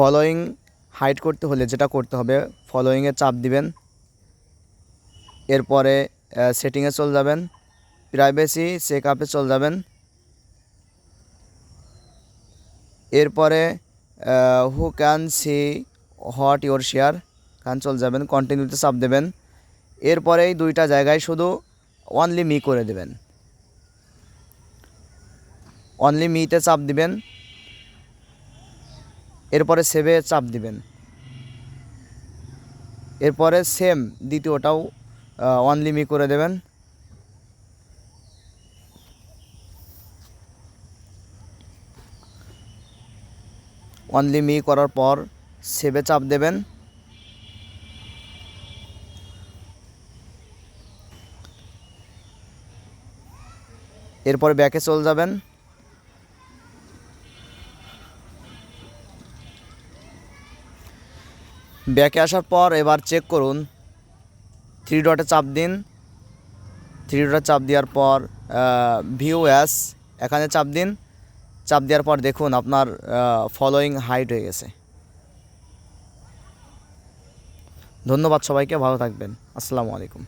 Following hide করতে হলে যেটা করতে হবে ফলোয়িংয়ে চাপ দিবেন, এরপরে সেটিংয়ে চলে যাবেন প্রাইভেসি চেক আপে চলে যাবেন, এরপরে who can see hot your share কান চলে যাবেন কন্টিনিউতে চাপ দেবেন এরপরেই দুইটা জায়গায় শুধু অনলি মি করে দেবেন অনলি মিতে চাপ দিবেন এরপরে সেভে চাপ দিবেন। এরপরে সেম দ্বিতীয়টাও অনলি মি করে দেবেন। অনলি মি করার পর সেভে চাপ দেবেন। এরপরে ব্যাকে চলে যাবেন। ব্যাকে আসার পর এবার চেক করুন। থ্রি ডটে চাপ দিন। থ্রি ডটে চাপ দেওয়ার পর ভিউ অ্যাস এখানে চাপ দিন। চাপ দেওয়ার পর দেখুন আপনার ফলোয়িং হাইট হয়ে গেছে। ধন্যবাদ সবাইকে, ভালো থাকবেন। আসসালামু আলাইকুম।